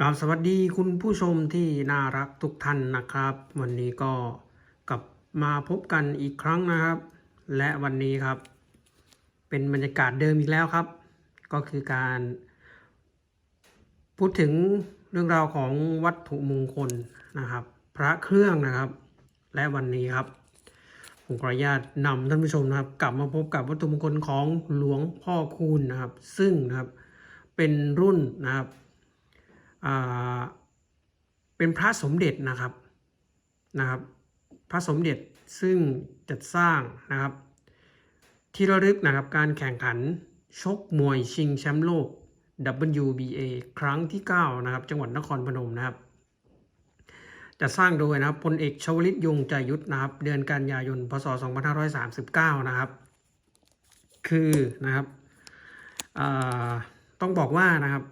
กราบสวัสดีคุณผู้ชมที่น่ารักทุกท่านนะครับ วันนี้ก็กลับมาพบกันอีกครั้งนะครับ และวันนี้ครับ เป็นบรรยากาศเดิมอีกแล้วครับ ก็คือการ พูดถึงเรื่องราวของวัตถุมงคลนะครับ พระเครื่องนะครับ และวันนี้ครับผมขออนุญาตนำท่านผู้ชมนะครับ กลับมาพบกับวัตถุมงคลของหลวงพ่อคูณนะครับ ซึ่งนะครับเป็นรุ่นนะครับ เป็นพระสมเด็จนะครับนะครับ พระสมเด็จซึ่งจัดสร้างนะครับ ที่ระลึกนะครับการแข่งขันชกมวยชิงแชมป์โลก WBA ครั้งที่ 9 นะครับ จังหวัดนครพนมนะครับจะสร้างโดยนะครับพลเอกชวลิตยงใจยุทธนะครับ เดือนกันยายนพศ 2539 นะครับ คือนะครับต้องบอกว่านะครับ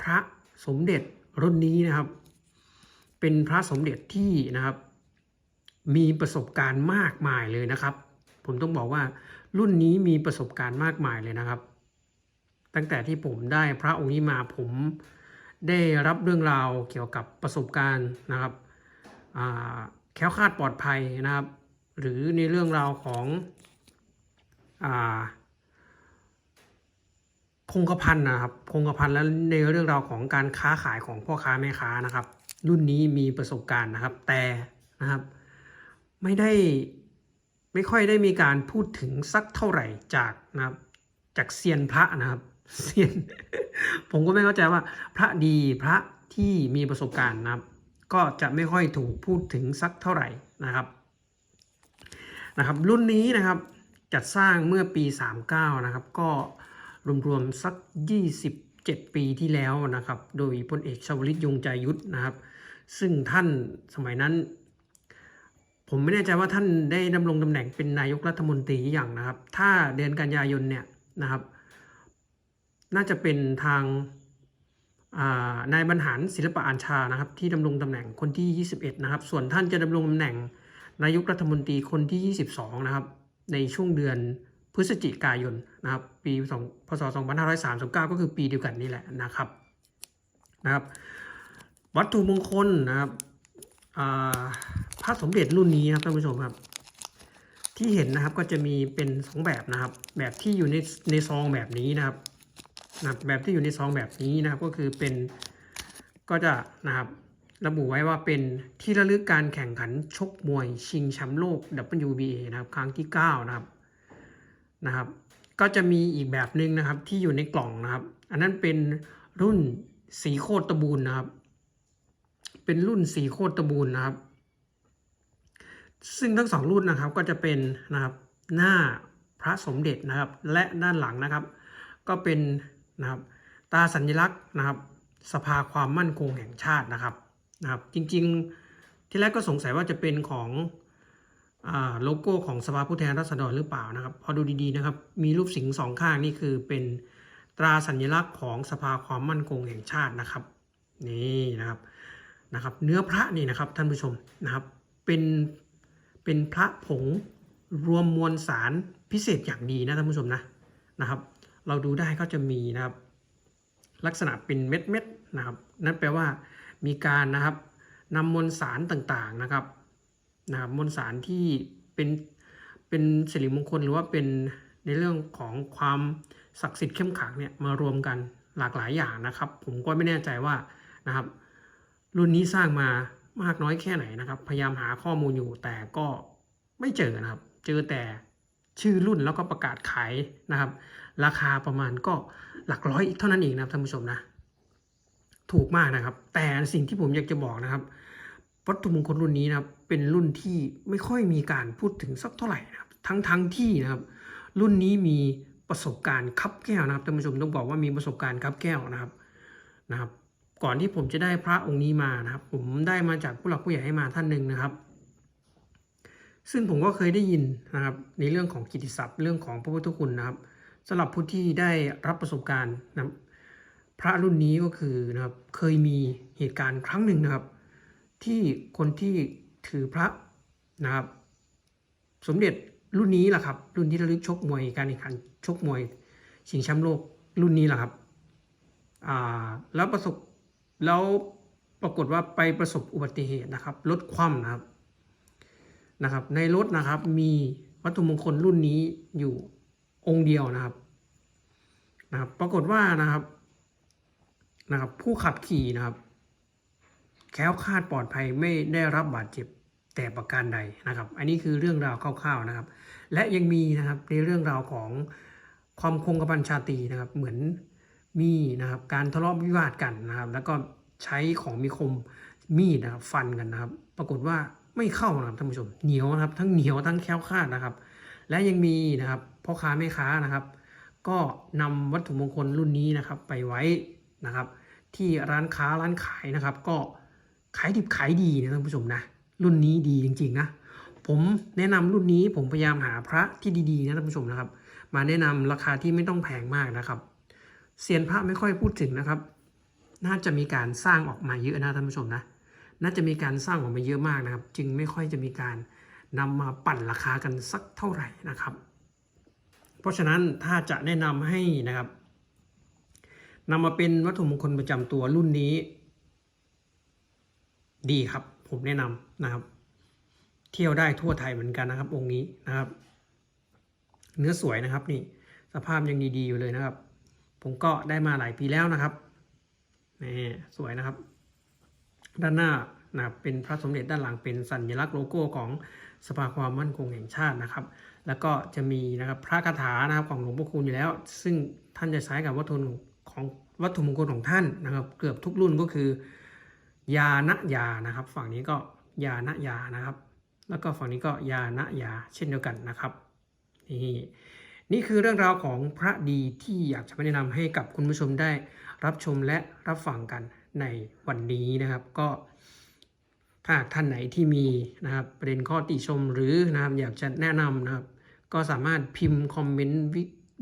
พระ สมเด็จรุ่นนี้นะครับ เป็นพระสมเด็จที่นะครับ มีประสบการณ์มากมายเลยนะครับ ผมต้องบอกว่ารุ่นนี้มีประสบการณ์มากมายเลยนะครับ ตั้งแต่ที่ผมได้พระองค์นี้มาผมได้รับเรื่องราวเกี่ยวกับประสบการณ์นะครับแคล้วคลาดปลอดภัยนะครับ หรือในเรื่องราวของอ คงกระพันนะครับคงกระพันแล้วในเรื่องราวของการค้าขายของพ่อค้าแม่ค้านะครับ รุ่นนี้มีประสบการณ์นะครับ แต่นะครับ ไม่ได้ไม่ค่อยได้มีการพูดถึงสักเท่าไหร่จากนะครับจากเซียนพระนะครับเซียนผมก็ไม่เข้าใจว่าพระดีพระที่มีประสบการณ์นะครับ ก็จะไม่ค่อยถูกพูดถึงสักเท่าไหร่นะครับนะครับ รุ่นนี้นะครับจัดสร้างเมื่อปี 39 นะครับ ก็ รวมๆสัก 27 ปีที่แล้วนะครับ โดยพลเอกชวลิตยงใจยุทธนะครับ ซึ่งท่านสมัยนั้น ผมไม่แน่ใจว่าท่านได้ดำรงตำแหน่งเป็นนายกรัฐมนตรีหรือยังนะครับ ถ้าเดือนกันยายนเนี่ยนะครับ น่าจะเป็นทางานายบรรหารศิลปะอัญชานะครับ ที่ดำรงตำแหน่งคนที่ 21 นะครับ ส่วนท่านจะดำรงตำแหน่งนายกรัฐมนตรีคนที่ 22 นะครับ ในช่วงเดือน พฤศจิกายนนะครับปี2พศ2539 ก็คือปีเดียวกันนี่แหละนะครับนะครับวัตถุมงคลนะครับอ่าพระสมเด็จรุ่นนี้ครับท่านผู้ชมครับที่เห็นนะครับก็จะมีเป็นสองแบบนะครับ แบบที่อยู่ในในซองแบบนี้นะครับนะครับแบบที่อยู่ในซองแบบนี้นะครับก็คือเป็นก็จะนะครับระบุไว้ว่าเป็นที่ระลึกการแข่งขันชกมวยชิงแชมป์โลก WBA นะครับครั้งที่ 9 นะครับ นะครับ ก็จะมีอีกแบบหนึ่งนะครับที่อยู่ในกล่องนะครับ อันนั้นเป็นรุ่นสีโคตรตะบูนนะครับ เป็นรุ่นสีโคตรตะบูนนะครับ ซึ่งทั้งสองรุ่นนะครับก็จะเป็นนะครับหน้าพระสมเด็จนะครับ และด้านหลังนะครับ ก็เป็นนะครับตาสัญลักษณ์นะครับ สภาความมั่นคงแห่งชาตินะครับนะครับ จริงๆที่แรกก็สงสัยว่าจะเป็นของ โลโก้ของสภาผู้แทนราษฎรหรือเปล่านะครับพอดูดีๆนะครับมีรูปสิงสองข้างนี่คือเป็นตราสัญลักษณ์ของสภาความมั่นคงแห่งชาตินะครับนี่นะครับนะครับเนื้อพระนี่นะครับท่านผู้ชมนะครับเป็นเป็นพระผงรวมมวลสารพิเศษอย่างดีนะท่านผู้ชมนะนะครับ เราดูได้ก็จะมีนะครับ ลักษณะเป็นเม็ดเม็ดๆนะครับ นั่นแปลว่ามีการนะครับนำมวลสารต่างๆนะครับ นะครับมวลสารที่เป็นเป็นสิริมงคลหรือว่าเป็นในเรื่องของความศักดิ์สิทธิ์เข้มขังเนี่ยมารวมกันหลากหลายอย่างนะครับ ผมก็ไม่แน่ใจว่านะครับ รุ่นนี้สร้างมามากน้อยแค่ไหนนะครับ พยายามหาข้อมูลอยู่แต่ก็ไม่เจอนะครับ เจอแต่ชื่อรุ่นแล้วก็ประกาศขายนะครับ ราคาประมาณก็หลักร้อยเท่านั้นเองนะครับท่านผู้ชมนะ ถูกมากนะครับ แต่สิ่งที่ผมอยากจะบอกนะครับ วัตถุมงคลรุ่นนี้นะครับเป็นรุ่นที่ไม่ค่อยมีการพูดถึงสักเท่าไหร่นะครับทั้งทั้งที่นะครับ รุ่นนี้มีประสบการณ์คับแก้วนะครับท่านผู้ชมต้องบอกว่ามีประสบการณ์คับแก้วนะครับนะครับ ก่อนที่ผมจะได้พระองค์นี้มานะครับ ผมได้มาจากผู้หลักผู้ใหญ่ให้มาท่านหนึ่งนะครับ ซึ่งผมก็เคยได้ยินนะครับ ในเรื่องของกิตติศัพท์เรื่องของพระพุทธคุณนะครับสำหรับผู้ที่ได้รับประสบการณ์นะพระรุ่นนี้ก็คือนะครับเคยมีเหตุการณ์ครั้งหนึ่งนะครับ ที่คนที่ถือพระนะครับ สมเด็จรุ่นนี้แหละครับ รุ่นที่ระลึกชกมวยการแข่งขันชกมวยชิงแชมป์โลกรุ่นนี้แหละครับแล้วประสบแล้วปรากฏว่าไปประสบอุบัติเหตุนะครับรถคว่ำนะครับนะครับ ในรถนะครับมีวัตถุมงคลรุ่นนี้อยู่องค์เดียวนะครับนะครับ ปรากฏว่านะครับนะครับ ผู้ขับขี่นะครับ แค้วคาดปลอดภัยไม่ได้รับบาดเจ็บแต่ประการใดนะครับ อันนี้คือเรื่องราวคร่าวๆนะครับ และยังมีนะครับในเรื่องราวของความคงกระพันชาตรีนะครับ เหมือนมีนะครับการทะเลาะวิวาทกันนะครับ แล้วก็ใช้ของมีคมมีดนะครับฟันกันนะครับ ปรากฏว่าไม่เข้านะครับท่านผู้ชมเหนียวนะครับ ทั้งเหนียวทั้งแค้วคาดนะครับ และยังมีนะครับพ่อค้าแม่ค้านะครับ ก็นำวัตถุมงคลรุ่นนี้นะครับไปไว้นะครับ ที่ร้านค้าร้านขายนะครับ ก็ ขายดิบขายดีนะท่านผู้ชมนะ รุ่นนี้ดีจริงๆนะ ผมแนะนำรุ่นนี้ผมพยายามหาพระที่ดีๆนะท่านผู้ชมนะครับ มาแนะนำราคาที่ไม่ต้องแพงมากนะครับเซียนพระไม่ค่อยพูดถึงนะครับ น่าจะมีการสร้างออกมาเยอะนะท่านผู้ชมนะ น่าจะมีการสร้างออกมาเยอะมากนะครับ จึงไม่ค่อยจะมีการนำมาปั่นราคากันสักเท่าไหร่นะครับ เพราะฉะนั้นถ้าจะแนะนำให้นะครับนำมาเป็นวัตถุมงคลประจำตัวรุ่นนี้ ดีครับ ผมแนะนำนะครับ เที่ยวได้ทั่วไทยเหมือนกันนะครับ องค์นี้นะครับ เนื้อสวยนะครับนี่สภาพยังดีๆอยู่เลยนะครับ ผมก็ได้มาหลายปีแล้วนะครับนี่สวยนะครับ ด้านหน้านะครับเป็นพระสมเด็จด้านหลังเป็นสัญลักษณ์โลโก้ของสภาความมั่นคงแห่งชาตินะครับ แล้วก็จะมีนะครับพระคาถานะครับของหลวงพ่อคูณอยู่แล้ว ซึ่งท่านจะใช้กับวัตถุของวัตถุมงคลของท่านนะครับ เกือบทุกรุ่นก็คือ ยาณยานะครับ ฝั่งนี้ก็ยาณยานะครับ แล้วก็ฝั่งนี้ก็ยาณยาเช่นเดียวกันนะครับนี่นี่คือเรื่องราวของพระดีที่อยากจะแนะนำให้กับคุณผู้ชมได้รับชมและรับฟังกันในวันนี้นะครับ ก็ถ้าท่านไหนที่มีนะครับประเด็นข้อติชมหรือนะครับอยากจะแนะนำนะครับ ก็สามารถพิมพ์คอมเมนต์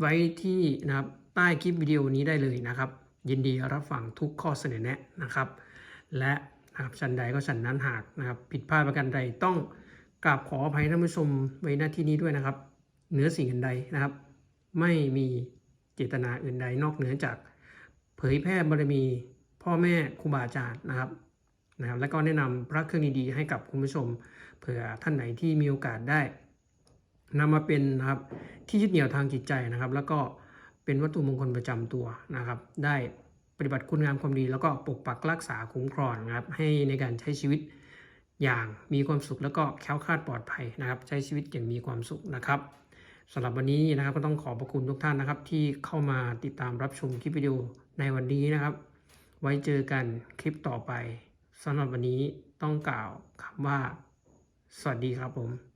ไว้ที่นะครับใต้คลิปวิดีโอนี้ได้เลยนะครับ ยินดีรับฟังทุกข้อเสนอแนะนะครับ และนะครับชันใดก็ฉันนั้นหากนะครับ ผิดพลาดประการใดต้องกราบขออภัยท่านผู้ชมไว้หน้าที่นี้ด้วยนะครับ เหนือสิ่งอื่นใดนะครับ ไม่มีเจตนาอื่นใดนอกเหนือจาก เผยแพร่บารมีพ่อแม่ครูบาอาจารย์นะครับนะครับ และก็แนะนำพระเครื่องดีๆให้กับคุณผู้ชมเผื่อท่านไหนที่มีโอกาสได้นำมาเป็นนะครับที่ยึดเหนี่ยวทางจิตใจนะครับ แล้วก็เป็นวัตถุมงคลประจำตัวนะครับ ได้ ฏิบัติคุณงามความดี แล้วก็ปกปักรักษาคุ้มครองนะครับ ให้ในการใช้ชีวิตอย่างมีความสุขแล้วก็แคล้วคลาดปลอดภัยนะครับ ใช้ชีวิตอย่างมีความสุขนะครับสำหรับวันนี้นะครับก็ต้องขอบพระคุณทุกท่านนะครับ ที่เข้ามาติดตามรับชมคลิปวิดีโอในวันนี้นะครับ ไว้เจอกันคลิปต่อไปสำหรับวันนี้ต้องกล่าวคำว่า สวัสดีครับผม